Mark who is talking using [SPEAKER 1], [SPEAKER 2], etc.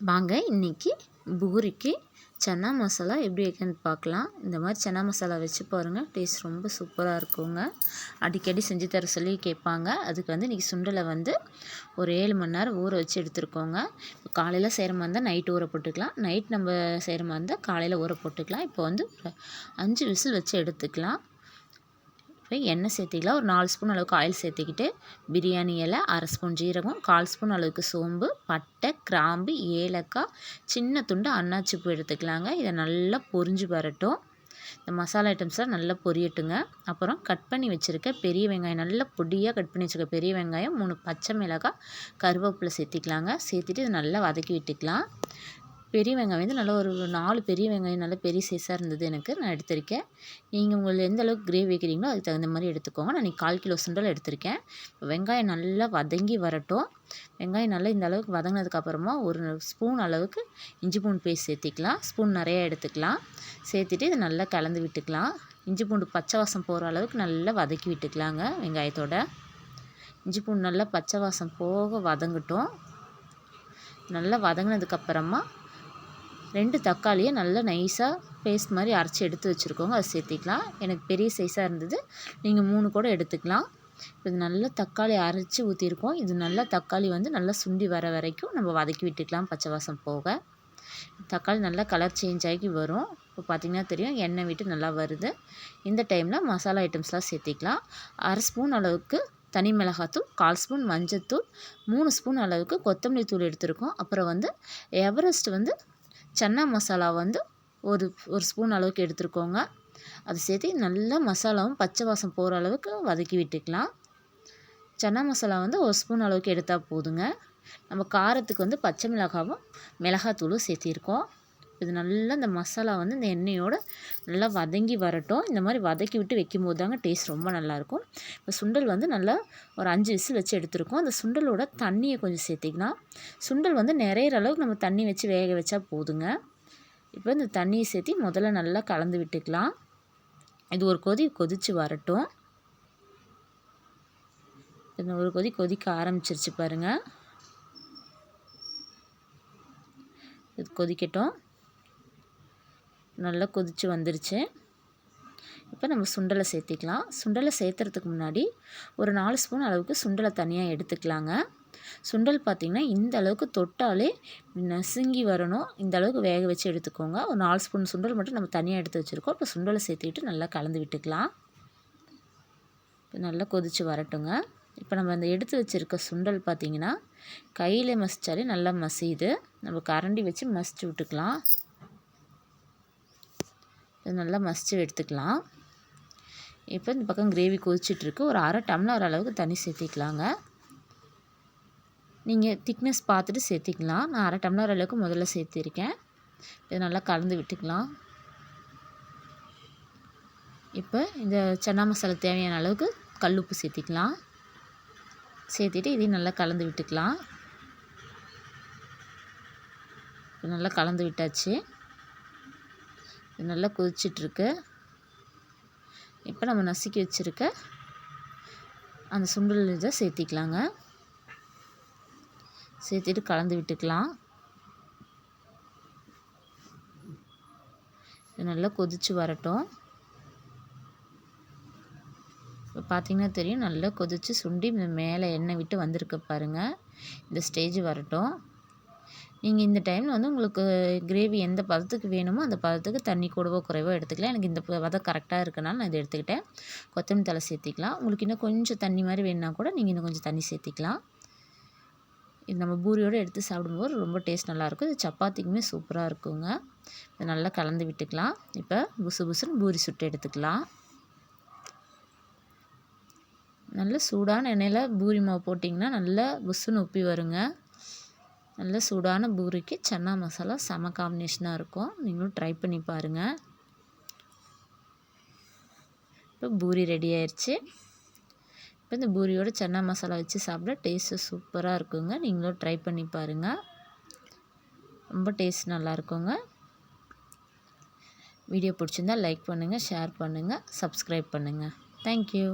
[SPEAKER 1] வாங்க இன்றைக்கி பூரிக்கு சன்னா மசாலா எப்படி வைக்கன்னு பார்க்கலாம். இந்த மாதிரி சன்னா மசாலா வச்சு பாருங்கள் டேஸ்ட் ரொம்ப சூப்பராக இருக்குங்க. அடிக்கடி செஞ்சு தர சொல்லி கேட்பாங்க. அதுக்கு வந்து இன்றைக்கி சுண்டலை வந்து ஒரு ஏழு மணி நேரம் ஊற வச்சு எடுத்துருக்கோங்க. இப்போ காலையில் செய்கிற மாதிரி இருந்தால் நைட்டு ஊற போட்டுக்கலாம். நைட் நம்ம செய்கிற மாதிரி இருந்தால் காலையில் ஊற போட்டுக்கலாம். இப்போ வந்து அஞ்சு விசில் வச்சு எடுத்துக்கலாம். இப்போ எண்ணெய் சேர்த்திக்கலாம். ஒரு நாலு ஸ்பூன் அளவுக்கு ஆயில் சேர்த்திக்கிட்டு பிரியாணி இலை அரை ஸ்பூன் ஜீரகம் கால் ஸ்பூன் அளவுக்கு சோம்பு பட்டை கிராம்பு ஏலக்காய் சின்ன துண்டு அன்னாச்சி பூ எடுத்துக்கலாங்க. இதை நல்லா பொரிஞ்சு வரட்டும். இந்த மசாலா ஐட்டம்ஸ்லாம் நல்லா பொரியட்டுங்க. அப்புறம் கட் பண்ணி வச்சுருக்க பெரிய வெங்காயம் நல்லா பொடியாக கட் பண்ணி வச்சுருக்க பெரிய வெங்காயம் மூணு பச்சை மிளகாய் கருவேப்பிலை சேர்த்திக்கலாங்க. சேர்த்துட்டு இதை நல்லா வதக்கி விட்டுக்கலாம். பெரிய வெங்காயம் வந்து நல்லா ஒரு நாலு பெரிய வெங்காயம் நல்லா பெரிய சைஸாக இருந்தது எனக்கு. நான் எடுத்திருக்கேன். நீங்கள் உங்களுக்கு எந்த அளவுக்கு கிரேவி வைக்கிறீங்களோ அதுக்கு தகுந்த மாதிரி எடுத்துக்கோங்க. நான் இன்றைக்கி கால் கிலோ சுண்டல் எடுத்திருக்கேன். வெங்காயம் நல்லா வதங்கி வரட்டும். வெங்காயம் நல்லா இந்த அளவுக்கு வதங்கினதுக்கப்புறமா ஒரு ஸ்பூன் அளவுக்கு இஞ்சி பூண்டு பேஸ்ட் சேர்த்திக்கலாம். ஸ்பூன் நிறையா எடுத்துக்கலாம். சேர்த்துட்டு இதை நல்லா கலந்து விட்டுக்கலாம். இஞ்சி பூண்டு பச்சை வாசம் போகிற அளவுக்கு நல்லா வதக்கி விட்டுக்கலாங்க வெங்காயத்தோட. இஞ்சி பூண்டு நல்லா பச்சை வாசம் போக வதங்கட்டும். நல்லா வதங்கினதுக்கப்புறமா ரெண்டு தக்காளியை நல்லா நைஸாக பேஸ்ட் மாதிரி அரைச்சி எடுத்து வச்சுருக்கோங்க. அதை சேர்த்திக்கலாம். எனக்கு பெரிய சைஸாக இருந்தது. நீங்கள் மூணு கூட எடுத்துக்கலாம். இப்போ இது நல்லா தக்காளி அரைச்சி ஊற்றிருக்கோம் இது நல்லா தக்காளி வந்து நல்லா சுண்டி வர வரைக்கும் நம்ம வதக்கி விட்டுக்கலாம். பச்சை வாசம் போக. தக்காளி நல்லா கலர் சேஞ்ச் ஆகி வரும். இப்போ பார்த்திங்கன்னா தெரியும். எண்ணெய் விட்டு நல்லா வருது. இந்த டைமில் மசாலா ஐட்டம்ஸ்லாம் சேர்த்திக்கலாம். அரை ஸ்பூன் அளவுக்கு தனி மிளகாத்தூள் கால் ஸ்பூன் மஞ்சத்தூள் மூணு ஸ்பூன் அளவுக்கு கொத்தமல்லி தூள் எடுத்திருக்கோம். அப்புறம் வந்து எவரெஸ்ட் வந்து சன்னா மசாலா வந்து ஒரு ஒரு ஸ்பூன் அளவுக்கு எடுத்துருக்கோங்க. அது சேர்த்து நல்லா மசாலாவும் பச்சை வாசம் போகிற அளவுக்கு வதக்கி விட்டுக்கலாம். சன்னா மசாலா வந்து ஒரு ஸ்பூன் அளவுக்கு எடுத்தால் போதுங்க. நம்ம காரத்துக்கு வந்து பச்சை மிளகாவும் மிளகாத்தூளும் சேர்த்திருக்கோம். இது நல்லா இந்த மசாலா வந்து இந்த எண்ணெயோடு நல்லா வதங்கி வரட்டும். இந்த மாதிரி வதக்கி விட்டு வைக்கும் போது தாங்க டேஸ்ட் ரொம்ப நல்லாயிருக்கும். இப்போ சுண்டல் வந்து நல்லா ஒரு அஞ்சு விசில் வச்சு எடுத்துருக்கோம். அந்த சுண்டலோட தண்ணியை கொஞ்சம் சேர்த்திக்கலாம். சுண்டல் வந்து நிறைய அளவுக்கு நம்ம தண்ணி வச்சு வேக வச்சா போதுங்க. இப்போ இந்த தண்ணியை சேர்த்தி முதல்ல நல்லா கலந்து விட்டுக்கலாம். இது ஒரு கொதி கொதித்து வரட்டும். இந்த ஒரு கொதி கொதிக்க ஆரம்பிச்சிருச்சு பாருங்கள் இது கொதிக்கட்டும். நல்லா கொதித்து வந்துருச்சு. இப்போ நம்ம சுண்டலை சேர்த்திக்கலாம். சுண்டலை சேர்த்துறதுக்கு முன்னாடி ஒரு நாலு ஸ்பூன் அளவுக்கு சுண்டலை தனியாக எடுத்துக்கலாங்க. சுண்டல் பார்த்திங்கன்னா இந்த அளவுக்கு தொட்டாலே நசுங்கி வரணும். இந்த அளவுக்கு வேக வச்சு எடுத்துக்கோங்க. ஒரு நாலு ஸ்பூன் சுண்டல் மட்டும் நம்ம தனியாக எடுத்து வச்சுருக்கோம். இப்போ சுண்டலை சேர்த்துக்கிட்டு நல்லா கலந்து விட்டுக்கலாம். இப்போ நல்லா கொதித்து வரட்டுங்க. இப்போ நம்ம அந்த எடுத்து வச்சுருக்க சுண்டல் பார்த்திங்கன்னா கையில் மசித்தாலே நல்லா மசியுது. நம்ம கரண்டி வச்சு மசிச்சு விட்டுக்கலாம். இது நல்லா மசித்து எடுத்துக்கலாம். இப்போ இந்த பக்கம் கிரேவி கொதிச்சிட்ருக்கு. ஒரு அரை டம்ளர் அளவுக்கு தண்ணி சேர்த்திக்கலாங்க. நீங்கள் திக்னஸ் பார்த்துட்டு சேர்த்திக்கலாம். நான் அரை டம்ளர் அளவுக்கு முதல்ல சேர்த்திருக்கேன். இது நல்லா கலந்து விட்டுக்கலாம். இப்போ இந்த சன்னா மசாலா தேவையான அளவுக்கு கல் உப்பு சேர்த்திக்கலாம். சேர்த்திட்டு இதையும் நல்லா கலந்து விட்டுக்கலாம். நல்லா கலந்து விட்டாச்சு. இது நல்லா கொதிச்சிட்ருக்கு. இப்போ நம்ம நசுக்கி வச்சுருக்க அந்த சுண்டல் இதை சேர்த்திக்கலாங்க. சேர்த்திட்டு கலந்து விட்டுக்கலாம். இது நல்லா கொதித்து வரட்டும். இப்போ பார்த்திங்கன்னா தெரியும் நல்லா கொதித்து சுண்டி மேலே எண்ணெய் விட்டு வந்திருக்கு பாருங்கள் இந்த ஸ்டேஜ் வரட்டும். நீங்கள் இந்த டைமில் வந்து உங்களுக்கு கிரேவி எந்த பதத்துக்கு வேணுமோ அந்த பதத்துக்கு தண்ணி கூடவோ குறைவோ எடுத்துக்கலாம். எனக்கு இந்த பதம் கரெக்டாக இருக்கனால நான் இதை எடுத்துக்கிட்டேன். கொத்தமல்லி தலை சேர்த்திக்கலாம். உங்களுக்கு இன்னும் கொஞ்சம் தண்ணி மாதிரி வேணுன்னா கூட நீங்கள் இன்னும் கொஞ்சம் தண்ணி சேர்த்திக்கலாம். இது நம்ம பூரியோடு எடுத்து சாப்பிடும்போது ரொம்ப டேஸ்ட் நல்லாயிருக்கும் இது சப்பாத்திக்குமே சூப்பராக இருக்குங்க. இதை நல்லா கலந்து விட்டுக்கலாம். இப்போ புசு புசுன்னு பூரி சுட்டு எடுத்துக்கலாம். நல்ல சூடான எண்ணெயில் பூரி மாவு போட்டிங்கன்னா நல்லா புசுன்னு உப்பி வருங்க. நல்ல சூடான பூரிக்கு சன்னா மசாலா செம காம்பினேஷனாக இருக்கும். நீங்களும் ட்ரை பண்ணி பாருங்கள் இப்போ பூரி ரெடி ஆயிடுச்சு இப்போ இந்த பூரியோட சன்னா மசாலா வச்சு சாப்பிட டேஸ்ட்டு சூப்பராக இருக்குங்க. நீங்களும் ட்ரை பண்ணி பாருங்கள் ரொம்ப டேஸ்ட் நல்லா இருக்குங்க. வீடியோ பிடிச்சிருந்தால் லைக் பண்ணுங்கள் ஷேர் பண்ணுங்கள் சப்ஸ்கிரைப் பண்ணுங்கள் தேங்க்யூ